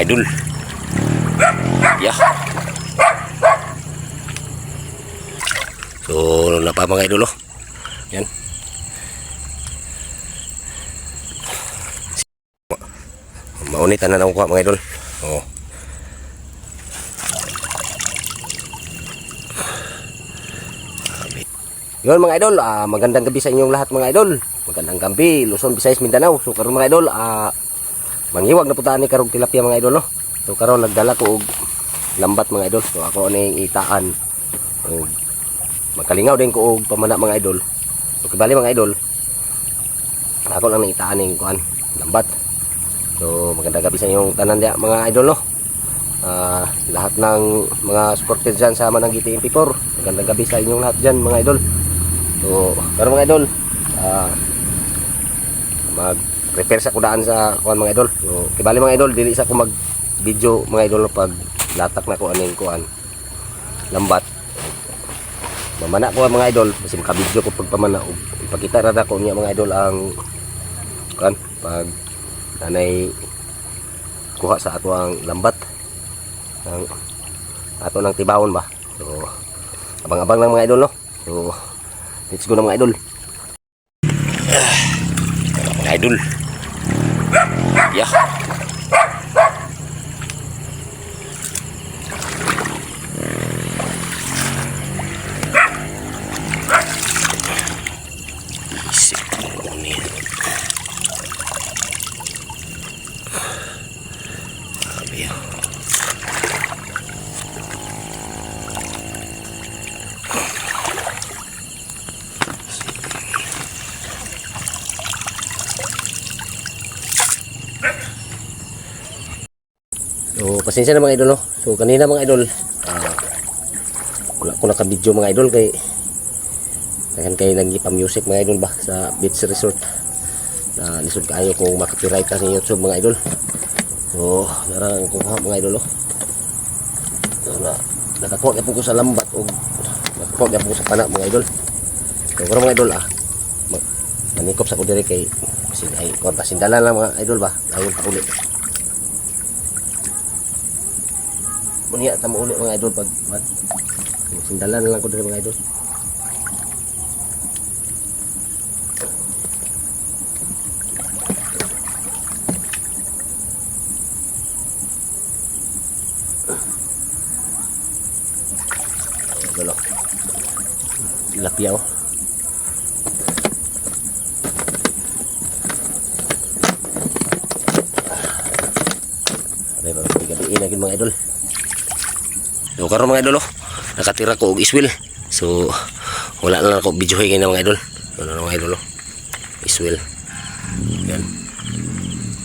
idol. Yeah. So, na pa mga idol oh. Yan. Maunitan na lang ko mga idol. Oh. Yun mga idol, ah, magandang gabi sa inyong lahat mga idol. Magandang gabi, Luzon, Visayas, Mindanao. So karon mga idol, ah, mangiwag na putaan ni karong tilapia mga idol no. So karon nagdala ko og lambat mga idol. So ako ning itaan. Og magkalingaw din ko og pamana mga idol. So kibali mga idol, ako lang nang itaan ning kuan, lambat. So magandang gabi sa inyong tanan dia mga idol no. Ah, lahat ng mga supporters dyan sa Mananggiti MP4. Magandang gabi sa inyong lahat dyan mga idol. So, pero mga idol, ah, mag-prepare sa kudaan sa kuan mga idol. So, kibali mga idol, dili sa ko mag-video mga idol pag latak na ko aning kuan lambat. Mamana ko mga idol, kasi maka-video ko pag pamana og ipakita ra ko niya mga idol ang kuan pag nanay kuha sa ato ang lambat ang ato ng tibawon ba. So, abang-abang lang mga idol no. So, Let's go na mga idol. Ah, mga idol. Yeah. Isip ko niya. Pasensya na mga idol, no? So, kanina mga idol, ah, wala ko naka-video mga idol kay kaya kayo nag music mga idol ba sa beach resort na lisod kayo kung makapiright ka sa YouTube mga idol. So, narang kukuha mga idol, no? So, na, nakakuha ka po ko sa lambat o nakakuha ka po ko sa pana mga idol. So, pero mga idol, ah, manikop sa ko diri kay kasi ay konta sindalan lang mga idol ba ayaw pa ulit Munya tamo ulit mga idol pag man. Sindalan lang ko diri mga idol. Dolo. Tilapia oh. Ay, ba, gabi na mga idol. So karon mga idol oh, nakatira ko og iswil. So wala na lang ako video kay mga idol. Ano na mga idol oh. Iswil. Yan.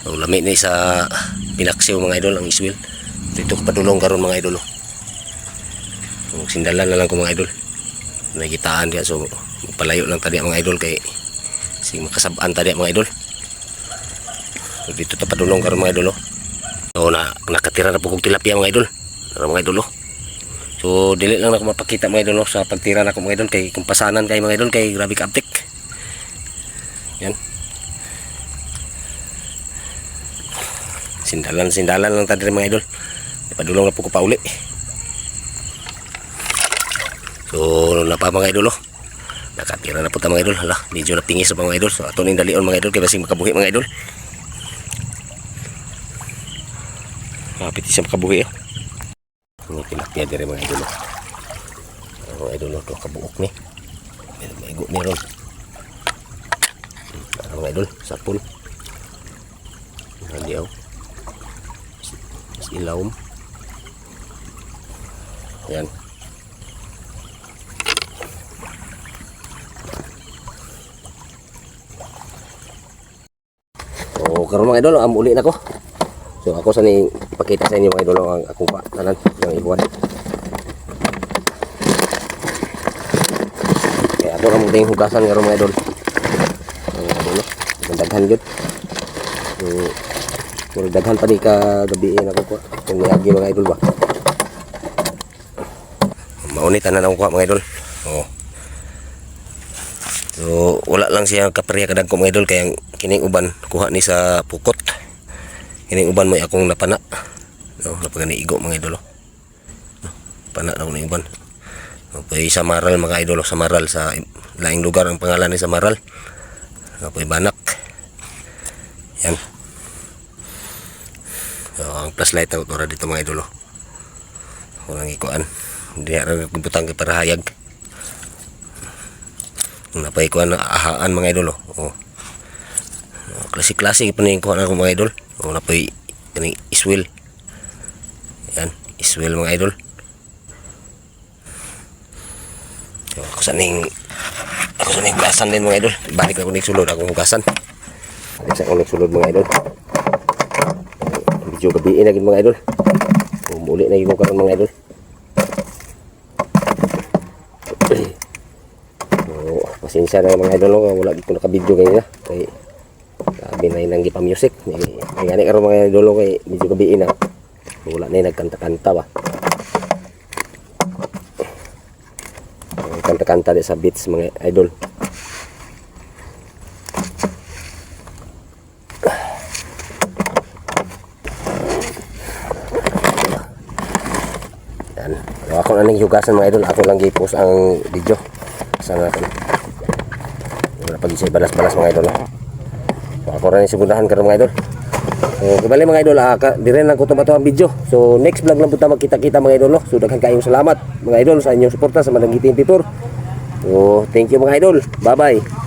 So lami ni sa pinaksiw mga idol ang iswil. Dito ko padulong karon mga idol oh. So sindalan na lang ko mga idol. Nagitaan kaya so palayo lang tadi mga idol kay si makasabaan tadi mga idol. So dito ta padulong karon mga idol oh. So na nakatira na po kong tilapia mga idol. Karon mga idol oh. So dili lang ako mapakita mga idol no, sa pagtira na ko mga idol kay kumpasanan kay mga idol kay grabe ka aptik. Yan. Sindalan sindalan lang tadi mga idol. Ipadulong na po ko pa uli. So na pa mga idol oh. Nakatira na po ta mga idol. Hala, medyo napingis sa mga idol. So ato ning dalion mga idol kay basing makabuhi mga idol. Kapit siya makabuhi oh. Ini tilapia dari mga idol. Mga idol to kabuok ni. Meron maigo meron. Ano mga idol, sapul. Hindi ako. Mas ilawom. Yan. So, karon mga idol, am uli na ko. So ako sa ni ipakita sa inyo mga idol ang akong tanan ng ibuan. Kaya ako ra mo ding hugasan karon mga idol. Ang ano, daghan gyud. So puro daghan pa di ka gabi ako po. Kung niagi mga idol ba. Maunitan na ako mga idol. Oh. So wala lang siya kaparya kadag ko mga idol kaya kining uban kuha ni sa pukot kining uban mo akong napana No, napagani igo mga idol. oh. No, pana na iban. Apoy sa Maral mga idol, oh, sa Maral sa laing lugar ang pangalan ni sa Maral. Apoy banak. Yan. So, ang flashlight na ito dito mga idol. oh. Walang ikuan. Hindi na butang kay para hayag. Napay kuan na ahaan mga idol. Oh. Klase-klase pa na yung kuha ako mga idol. O na po'y kani iswil. Yan, iswil mga idol. So, ako sa ning ako sa ning hugasan din mga idol. Balik ako ning sulod akong hugasan. Balik sa akong sulod mga idol. Medyo gabiin na mga idol. Umuli na ko karon mga idol. So, pasensya na mga idol wala ko naka-video kanina. Kay sabi na inang gipa music. May, may gani karon mga idol no, kay medyo gabiin na. Wala na nagkanta-kanta ba. Kanta-kanta sa beats mga idol. Yan. Ako na ning hugasan mga idol. Ako lang gi-post ang video. Sana ako. Wala pag isay balas-balas mga idol. ah. So, ako rin sigundahan karon mga idol. So, kabali mga idol, ah, ka, di rin lang ko tumato ang video. So, next vlog lang punta magkita-kita mga idol. no? So, daghan kayong salamat mga idol sa inyong suporta sa Malanggiti Pitor. So, thank you mga idol. Bye-bye.